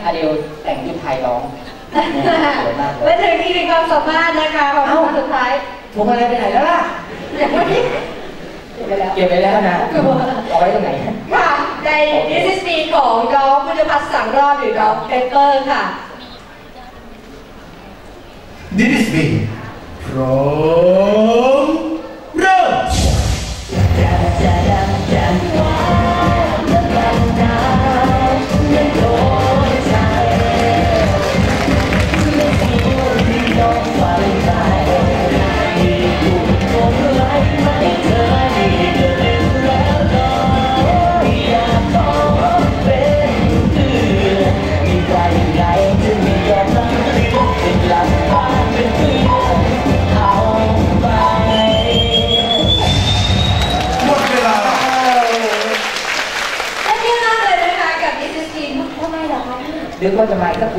ให้อเดลแต่งชุดไทยร้องเนี่ยสวยมากเลและยถึงอีกหนึ่งความสามารถนะคะของเอ้าคนสุดท้ายพวงมาลัยไปไหนแล้วล่ะยังไม่ได้เก็บไปแล้ว เก็บไปแล้วนะเอาไว้ตรงไหน ค่ะ ใน This is me ของน้องพุทธพัฒน์สังรอดหรือน้องเปเปอร์ค่ะ This is me from เริ่ เดี๋ยวก็จะมาอีกสัก